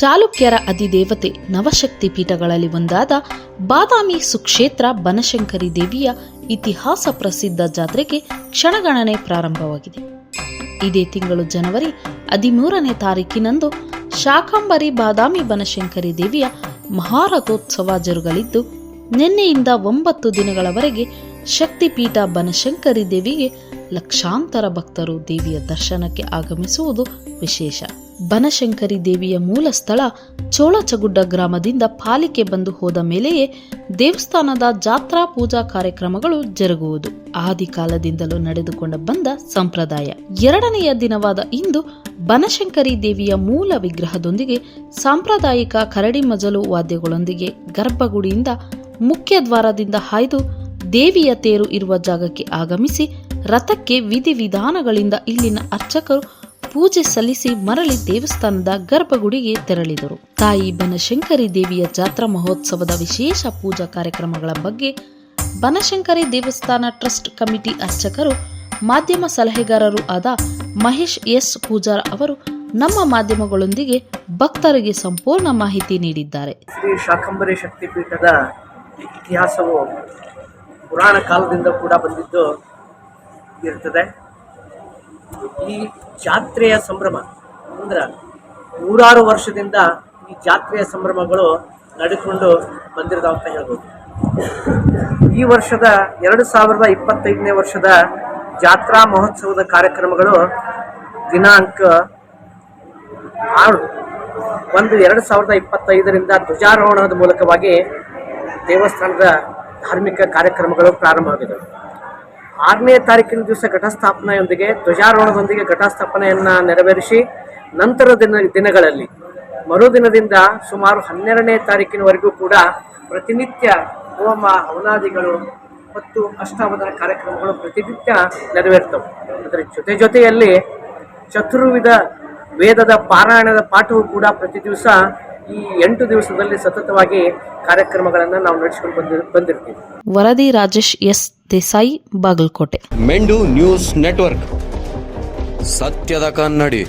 ಚಾಲುಕ್ಯರ ಅಧಿದೇವತೆ ನವಶಕ್ತಿ ಪೀಠಗಳಲ್ಲಿ ಒಂದಾದ ಬಾದಾಮಿ ಸುಕ್ಷೇತ್ರ ಬನಶಂಕರಿ ದೇವಿಯ ಇತಿಹಾಸ ಪ್ರಸಿದ್ಧ ಜಾತ್ರೆಗೆ ಕ್ಷಣಗಣನೆ ಪ್ರಾರಂಭವಾಗಿದೆ. ಇದೇ ತಿಂಗಳು ಜನವರಿ ಹದಿಮೂರನೇ ತಾರೀಕಿನಂದು ಶಾಕಾಂಬರಿ ಬಾದಾಮಿ ಬನಶಂಕರಿ ದೇವಿಯ ಮಹಾರಥೋತ್ಸವ ಜರುಗಲಿದ್ದು, ನಿನ್ನೆಯಿಂದ ಒಂಬತ್ತು ದಿನಗಳವರೆಗೆ ಶಕ್ತಿಪೀಠ ಬನಶಂಕರಿ ದೇವಿಗೆ ಲಕ್ಷಾಂತರ ಭಕ್ತರು ದೇವಿಯ ದರ್ಶನಕ್ಕೆ ಆಗಮಿಸುವುದು ವಿಶೇಷ. ಬನಶಂಕರಿ ದೇವಿಯ ಮೂಲ ಸ್ಥಳ ಚೋಳಚಗುಡ್ಡ ಗ್ರಾಮದಿಂದ ಪಾಲಿಕೆ ಬಂದು ಹೋದ ಮೇಲೆಯೇ ದೇವಸ್ಥಾನದ ಜಾತ್ರಾ ಪೂಜಾ ಕಾರ್ಯಕ್ರಮಗಳು ಜರುಗುವುದು. ಆದಿ ಕಾಲದಿಂದಲೂ ನಡೆದುಕೊಂಡ ಬಂದ ಸಂಪ್ರದಾಯ. ಎರಡನೆಯ ದಿನವಾದ ಇಂದು ಬನಶಂಕರಿ ದೇವಿಯ ಮೂಲ ವಿಗ್ರಹದೊಂದಿಗೆ ಸಾಂಪ್ರದಾಯಿಕ ಕರಡಿ ಮಜಲು ವಾದ್ಯಗಳೊಂದಿಗೆ ಗರ್ಭಗುಡಿಯಿಂದ ಮುಖ್ಯ ದ್ವಾರದಿಂದ ಹಾಯ್ದು ದೇವಿಯ ತೇರು ಇರುವ ಜಾಗಕ್ಕೆ ಆಗಮಿಸಿ ರಥಕ್ಕೆ ವಿಧಿವಿಧಾನಗಳಿಂದ ಇಲ್ಲಿನ ಅರ್ಚಕರು ಪೂಜೆ ಸಲ್ಲಿಸಿ ಮರಳಿ ದೇವಸ್ಥಾನದ ಗರ್ಭಗುಡಿಗೆ ತೆರಳಿದರು. ತಾಯಿ ಬನಶಂಕರಿ ದೇವಿಯ ಜಾತ್ರಾ ಮಹೋತ್ಸವದ ವಿಶೇಷ ಪೂಜಾ ಕಾರ್ಯಕ್ರಮಗಳ ಬಗ್ಗೆ ಬನಶಂಕರಿ ದೇವಸ್ಥಾನ ಟ್ರಸ್ಟ್ ಕಮಿಟಿ ಅರ್ಚಕರು, ಮಾಧ್ಯಮ ಸಲಹೆಗಾರರು ಆದ ಮಹೇಶ್ ಎಸ್ ಪೂಜಾರ್ ಅವರು ನಮ್ಮ ಮಾಧ್ಯಮಗಳೊಂದಿಗೆ ಭಕ್ತರಿಗೆ ಸಂಪೂರ್ಣ ಮಾಹಿತಿ ನೀಡಿದ್ದಾರೆ. ಶ್ರೀ ಶಾಕಂಬರಿ ಶಕ್ತಿಪೀಠದ ಇತಿಹಾಸವು ಪುರಾಣ ಕಾಲದಿಂದ ಕೂಡ ಬಂದಿದ್ದು ಇರ್ತದೆ. ಈ ಜಾತ್ರೆಯ ಸಂಭ್ರಮ. ಅಂದ್ರೆ ನೂರಾರು ವರ್ಷದಿಂದ ಈ ಜಾತ್ರೆಯ ಸಂಭ್ರಮಗಳು ನಡೆದುಕೊಂಡು ಬಂದಿರ್ತಾವ ಅಂತ ಹೇಳ್ಬೋದು. ಈ ವರ್ಷದ ಎರಡು ಸಾವಿರದ ಇಪ್ಪತ್ತೈದನೇ ವರ್ಷದ ಜಾತ್ರಾ ಮಹೋತ್ಸವದ ಕಾರ್ಯಕ್ರಮಗಳು ದಿನಾಂಕ ಆರು. ಒಂದು ಎರಡು ಸಾವಿರದ ಇಪ್ಪತ್ತೈದರಿಂದ ಧ್ವಜಾರೋಹಣದ ಮೂಲಕವಾಗಿ ದೇವಸ್ಥಾನದ ಧಾರ್ಮಿಕ ಕಾರ್ಯಕ್ರಮಗಳು ಪ್ರಾರಂಭವಾಗಿದ್ದವು ಆರನೇ ತಾರೀಕಿನ ದಿವಸ ಘಟಸ್ಥಾಪನೆಯೊಂದಿಗೆ ಧ್ವಜಾರೋಹಣದೊಂದಿಗೆ ಘಟಸ್ಥಾಪನೆಯನ್ನು ನೆರವೇರಿಸಿ ನಂತರ ದಿನ, ದಿನಗಳಲ್ಲಿ ಮರುದಿನದಿಂದ ಸುಮಾರು ಹನ್ನೆರಡನೇ ತಾರೀಕಿನವರೆಗೂ ಕೂಡ ಪ್ರತಿನಿತ್ಯ ಹೋಮ, ಹವನಾದಿಗಳು ಮತ್ತು ಅಷ್ಟಾವಧಾನ ಕಾರ್ಯಕ್ರಮಗಳು ಪ್ರತಿನಿತ್ಯ ನೆರವೇರ್ತವೆ. ಅದರ ಜೊತೆ ಜೊತೆಯಲ್ಲಿ ಚತುರ್ವಿಧ ವೇದದ ಪಾರಾಯಣದ ಪಾಠವು ಕೂಡ ಪ್ರತಿ ದಿವಸ ಈ ಎಂಟು ದಿವಸದಲ್ಲಿ ಸತತವಾಗಿ ಕಾರ್ಯಕ್ರಮಗಳನ್ನು ನಾವು ನಡೆಸಿಕೊಂಡು ಬಂದಿ ಬಂದಿರ್ತೀವಿ. ವರದಿ ರಾಜೇಶ್ ಎಸ್ ದೇಸಾಯಿ ಬಾಗಲಕೋಟೆ. ಮೆಂಡು ನ್ಯೂಸ್ ನೆಟ್ವರ್ಕ್. ಸತ್ಯದ ಕನ್ನಡಿ.